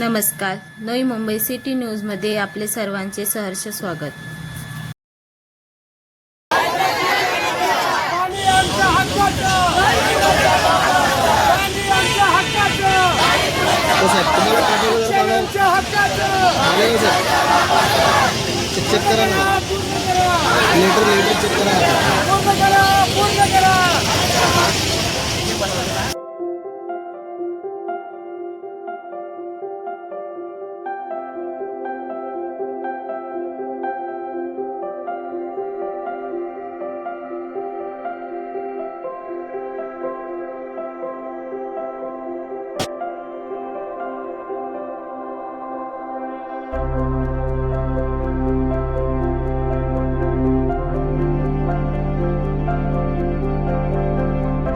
नमस्कार. नवी मुंबई सिटी न्यूजमध्ये आपले सर्वांचे सहर्ष स्वागत. चेक करा ना लेटर लेटर चेक करा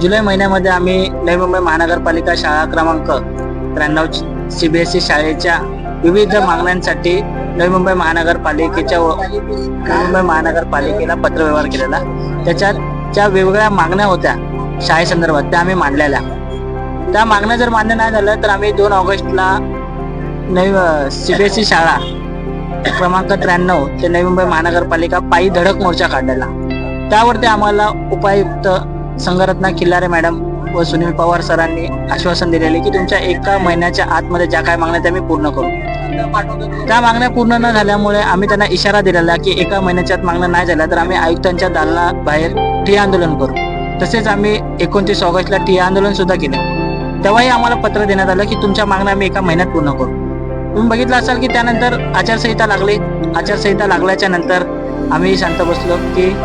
जुलै महिन्यामध्ये आम्ही नवी मुंबई महानगरपालिका शाळा क्रमांक त्र्याण्णव सीबीएसई शाळेच्या विविध मागण्यांसाठी नवी मुंबई महानगरपालिकेच्या व- नवी मुंबई महानगरपालिकेला पत्रव्यवहार केलेला. त्याच्यात ज्या वेगवेगळ्या मागण्या होत्या शाळेसंदर्भात त्या आम्ही मांडलेल्या. त्या मागण्या जर मान्य नाही झाल्या तर आम्ही दोन ऑगस्टला नवी सीबीएसई शाळा क्रमांक त्र्याण्णव ते नवी मुंबई महानगरपालिका पायी धडक मोर्चा काढलेला. त्यावरती आम्हाला उपायुक्त संघरत्ना खिल्लारे मॅडम व सुनील पवार सरांनी आश्वासन दिलेले की तुमच्या एका महिन्याच्या आतमध्ये ज्या काय मागण्या त्या मी पूर्ण करू. त्या मागण्या पूर्ण न झाल्यामुळे आम्ही त्यांना इशारा दिलेला की एका महिन्याच्या आत मागण्या नाही झाल्या तर आम्ही आयुक्तांच्या दालना बाहेर ठिय्या आंदोलन करू. तसेच आम्ही एकोणतीस ऑगस्टला ठिय्या आंदोलन सुद्धा केलं. तेव्हाही आम्हाला पत्र देण्यात आलं की तुमच्या मागण्या आम्ही एका महिन्यात पूर्ण करू. तुम्ही बघितलं असाल की त्यानंतर आचारसंहिता लागली. आचारसंहिता लागल्याच्या नंतर आम्ही शांत बसलो की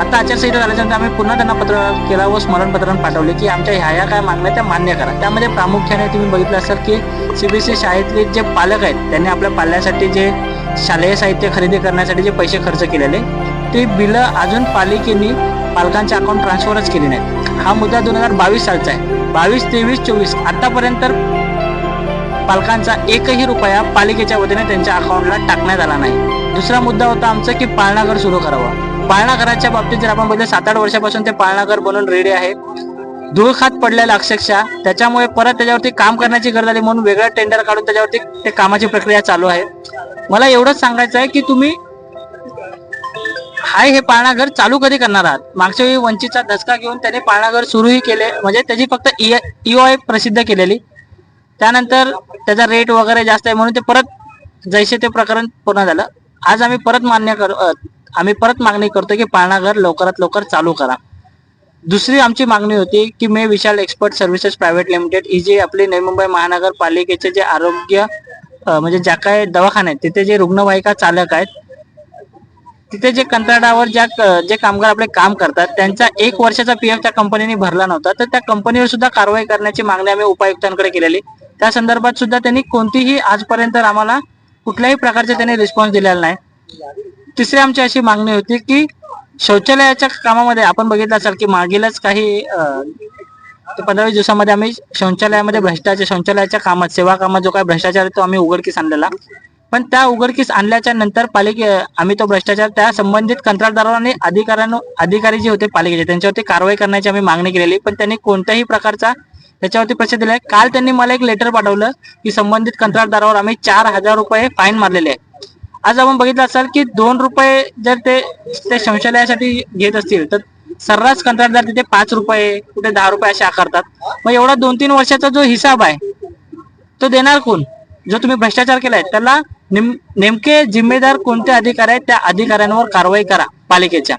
आता आचारसंहिता झाल्याच्यानंतर आम्ही पुन्हा त्यांना पत्र केला व स्मरणपत्र पाठवले की आमच्या ह्या ह्या काय मागण्या त्या मान्य करा. त्यामध्ये प्रामुख्याने तुम्ही बघितलं असाल की सीबीएसई शाळेतले जे पालक आहेत त्यांनी आपल्या पाल्यासाठी जे शालेय साहित्य खरेदी करण्यासाठी जे पैसे खर्च केलेले ते बिलं अजून पालिकेने पालकांच्या अकाउंट ट्रान्सफरच केली नाहीत. हा मुद्दा दोन हजार बावीस सालचा आहे. बावीस तेवीस चोवीस आतापर्यंत पालकांचा एकही रुपया पालिकेच्या वतीने त्यांच्या अकाउंटला टाकण्यात आला नाही. दुसरा मुद्दा होता आमचा की पाळणाघर सुरू करावं. पाळणाघराच्या बाबतीत जर आपण बघितलं सात आठ वर्षापासून ते पाळणाघर बनून रेडी आहे धुळखात पडलेला अक्षरशः त्याच्यामुळे परत त्याच्यावरती काम करण्याची गरज आली म्हणून वेगळं टेंडर काढून त्याच्यावरती ते कामाची प्रक्रिया चालू आहे. मला एवढंच सांगायचं आहे की तुम्ही हाय हे पाळणाघर चालू कधी करणार आहात? मागच्या वेळी वंचितचा धसका घेऊन त्याने पाळणाघर सुरूही केले म्हणजे त्याची फक्त ईओआय प्रसिद्ध केलेली. त्यानंतर त्याचा रेट वगैरे जास्त आहे म्हणून ते परत जैसे ते प्रकरण पूर्ण झालं. आज आम्ही परत मान्य कर आम्ही परत मागणी करतो की पाळणाघर लवकरात लवकर चालू करा. दुसरी आमची मागणी होती की मे Vishal expert services private limited ही जी आपली नवी मुंबई महानगरपालिकेचे जे आरोग्य म्हणजे ज्या काय दवाखाने आहेत तिथे जे रुग्णवाहिका चालक आहेत तिथे जे कंत्राटावर ज्या जे कामगार आपले काम करतात त्यांचा एक वर्षाचा पीएफ त्या कंपनीने भरला नव्हता. तर त्या कंपनीवर सुद्धा कारवाई करण्याची मागणी आम्ही उपायुक्तांकडे केलेली. त्या संदर्भात सुद्धा त्यांनी कोणतीही आजपर्यंत आम्हाला कुठल्याही प्रकारचे त्यांनी रिस्पॉन्स दिलेला नाही. तिसरी आमची अशी मागणी होती की शौचालयाच्या कामामध्ये आपण बघितलं असाल की मागीलच काही पंधरावीस पंधरा वीस दिवसामध्ये आम्ही शौचालयामध्ये भ्रष्टाचार शौचालयाच्या कामात सेवा कामात जो काही भ्रष्टाचार आहे तो आम्ही उघडकीस आणलेला. पण त्या उघडकीस आणल्याच्या नंतर पालिके आम्ही तो भ्रष्टाचार त्या संबंधित कंत्राटदारांना आणि अधिकाऱ्यांना अधिकारी जे होते पालिकेचे त्यांच्यावरती कारवाई करण्याची आम्ही मागणी केलेली. पण त्यांनी कोणत्याही प्रकारचा त्याच्यावरती पैसे दिले. काल त्यांनी मला एक लेटर पाठवलं की संबंधित कंत्राटदारावर आम्ही चार हजार रुपये फाईन मारलेले आहे आज आपण बघितलं असाल की दोन रुपये जर ते ते शौचालयासाठी घेत असतील तर सर्रास कंत्राटदार तिथे पाच रुपये कुठे दहा रुपये असे आकारतात. मग एवढा दोन तीन वर्षाचा जो हिसाब आहे तो देणार कोण? जो तुम्ही भ्रष्टाचार केलाय त्याला नेम- नेमके जिम्मेदार कोणते अधिकारी आहेत त्या अधिकाऱ्यांवर कारवाई करा पालिकेच्या.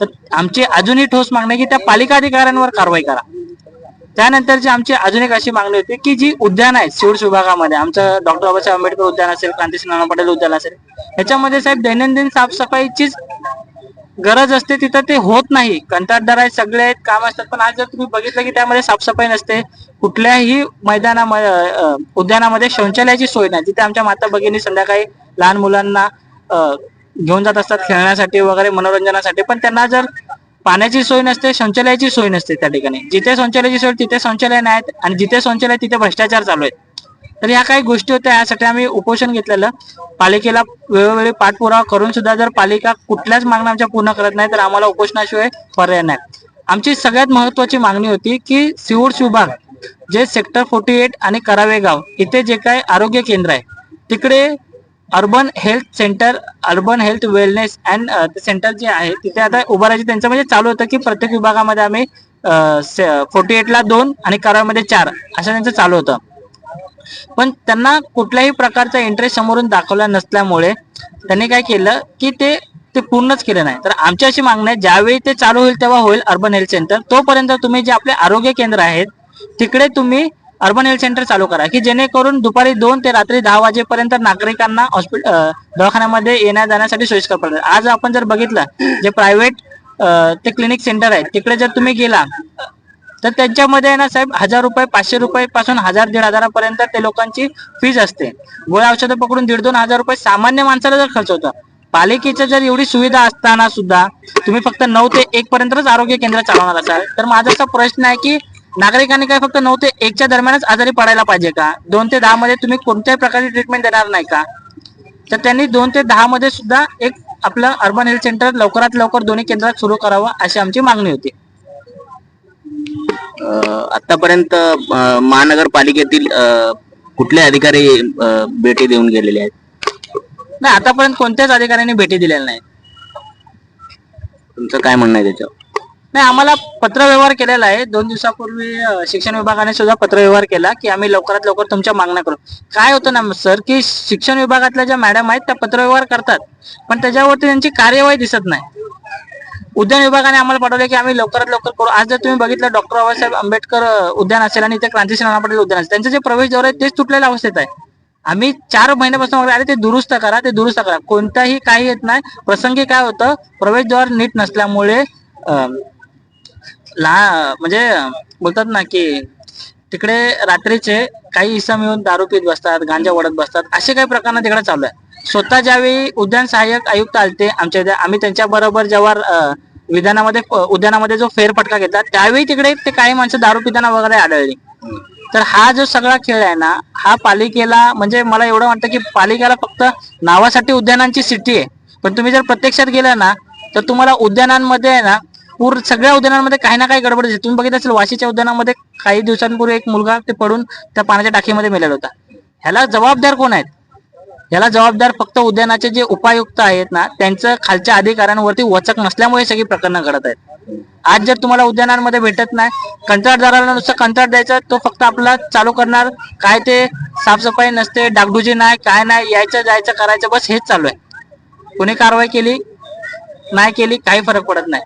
तर आमची अजूनही ठोस मागणी आहे की त्या पालिका अधिकाऱ्यांवर कारवाई करा. त्यानंतरची आमची अजून एक अशी मागणी होती की जी उद्यान आहेत सिव्हिल्स विभागामध्ये आमचं डॉक्टर बाबासाहेब आंबेडकर उद्यान असेल क्रांतीसिंह नाना पटेल उद्यान असेल याच्यामध्ये साहेब दैनंदिन साफसफाईचीच गरज असते तिथं ते होत नाही. कंत्राटदार आहेत सगळे आहेत काम असतात पण आज जर तुम्ही बघितलं की त्यामध्ये साफसफाई नसते कुठल्याही मैदानामध्ये उद्यानामध्ये शौचालयाची सोय नाही. तिथे आमच्या माता भगिनी संध्याकाळी लहान मुलांना घेऊन जात असतात खेळण्यासाठी वगैरे मनोरंजनासाठी पण त्यांना जर पाण्याची सोय नसते शौचालयाची सोय नसते त्या ठिकाणी. जिथे शौचालयाची सोय तिथे शौचालय नाहीत आणि जिथे शौचालय तिथे भ्रष्टाचार चालू आहेत. तर ह्या काही गोष्टी होत्या यासाठी आम्ही उपोषण घेतलेलं. पालिकेला वेळोवेळी पाठपुरावा करून सुद्धा जर पालिका कुठल्याच मागण्या आमच्या पूर्ण करत नाही तर आम्हाला उपोषणाशिवाय पर्याय नाही. आमची सगळ्यात महत्वाची मागणी होती की सिवूड्स विभाग जे सेक्टर फोर्टी एट आणि करावे गाव इथे जे काय आरोग्य केंद्र आहे तिकडे urban health centre urban health wellness and centre जे आहे तिथे आता उभारायचे त्यांचं म्हणजे चालू होतं की प्रत्येक विभागामध्ये आम्ही uh, फोर्टी एटला दोन आणि कराव्यामध्ये चार असं त्यांचं चालू होतं. पण त्यांना कुठल्याही प्रकारचा इंटरेस्ट समोरून दाखवला नसल्यामुळे त्यांनी काय केलं की ते ते पूर्णच केलं नाही. तर आमची अशी मागणी आहे ज्यावेळी ते चालू होईल तेव्हा होईल अर्बन हेल्थ सेंटर तोपर्यंत तुम्ही जे आपले आरोग्य केंद्र आहेत तिकडे तुम्ही अर्बन हेल्थ सेंटर चालू करा की जेणेकरून दुपारी दोन ते रात्री दहा वाजेपर्यंत नागरिकांना हॉस्पिटल दवाखान्यामध्ये येण्या जाण्यासाठी सोयीस्कर पडेल आज आपण जर बघितलं जे प्रायव्हेट ते क्लिनिक सेंटर आहे तिकडे जर तुम्ही गेला तर त्यांच्यामध्ये ना साहेब हजार रुपये पाचशे रुपये पासून हजार दीड हजारापर्यंत ते लोकांची फीज असते. गोळ्या औषधं पकडून दीड दोन हजार रुपये सामान्य माणसाला जर खर्च होतं पालिकेच्या जर एवढी सुविधा असताना सुद्धा तुम्ही फक्त नऊ ते एक पर्यंतच आरोग्य केंद्र चालवणार असाल तर माझा असा प्रश्न आहे की नागरिकांनी काय फक्त नऊ ते एकच्या दरम्यानच आजारी पडायला पाहिजे का? दोन ते दहा मध्ये तुम्ही कोणत्याही प्रकारची ट्रीटमेंट देणार नाही का? तर त्यांनी दोन ते दहा मध्ये सुद्धा एक आपलं अर्बन हेल्थ सेंटर लवकरात लवकर दोन्ही केंद्रात सुरू करावं अशी आमची मागणी होती. आतापर्यंत महानगरपालिकेतील कुठले अधिकारी भेटी देऊन गेलेले आहेत? नाही आतापर्यंत कोणत्याच अधिकाऱ्यांनी भेटी दिलेल्या नाही तुमचं काय म्हणणं आहे त्याच्यावर? नाही आम्हाला पत्रव्यवहार केलेला आहे. दोन दिवसापूर्वी शिक्षण विभागाने सुद्धा पत्रव्यवहार केला की आम्ही लवकरात लवकर तुमच्या मागण्या करू. काय होतं ना सर की शिक्षण विभागातल्या ज्या मॅडम आहेत त्या पत्रव्यवहार करतात. पण त्याच्यावरती त्यांची कार्यवाही दिसत नाही. उद्यान विभागाने आम्हाला पाठवले की आम्ही लवकरात लवकर करू. आज जर तुम्ही बघितलं डॉक्टर बाबासाहेब आंबेडकर उद्यान असेल आणि इथे क्रांतिसिंह नाना पाटील उद्यान असेल. त्यांचे जे प्रवेशद्वार आहे तेच तुटलेल्या अवस्थेत आहे. आम्ही चार महिन्यापासून वगैरे अरे ते दुरुस्त करा ते दुरुस्त करा. कोणताही काही येत नाही. प्रसंगी काय होतं प्रवेशद्वार नीट नसल्यामुळे लहान म्हणजे बोलतात ना की तिकडे रात्रीचे काही इसम येऊन दारू पीत बसतात गांजा वडत बसतात असे काही प्रकार तिकडे चालू आहे. स्वतः ज्यावेळी उद्यान सहाय्यक आयुक्त आलते आमच्या इथे आम्ही त्यांच्या बरोबर जेव्हा विधानामध्ये उद्यानामध्ये जो फेरफटका घेतला त्यावेळी तिकडे ते काही माणसं दारू पिताना वगैरे आढळली. तर हा जो सगळा खेळ आहे ना हा पालिकेला म्हणजे मला एवढं वाटतं की पालिकेला फक्त नावासाठी उद्यानांची सिटी आहे. पण तुम्ही जर प्रत्यक्षात गेला ना तर तुम्हाला उद्यानांमध्ये आहे ना पूर सगळ्या उद्यानांमध्ये काही ना काही गडबड दिसते तुम्ही बघित असेल वाशीच्या उद्यानामध्ये काही दिवसांपूर्वी एक मुलगा ते पडून त्या पाण्याच्या टाकीमध्ये मेलेला होता. ह्याला जबाबदार कोण आहेत? याला जबाबदार फक्त उद्यानाचे जे उपायुक्त आहेत ना त्यांचं खालच्या अधिकाऱ्यांवरती वचक नसल्यामुळे सगळी प्रकरणं घडत आहेत. आज जर तुम्हाला उद्यानांमध्ये भेटत नाही कंत्राटदाराला नुसतं कंत्राट द्यायचं तो फक्त आपला चालू करणार. काय ते साफसफाई नसते डागडुजी नाही काय नाही यायचं जायचं करायचं बस हेच चालू आहे. कोणी कारवाई केली नाही केली काही फरक पडत नाही.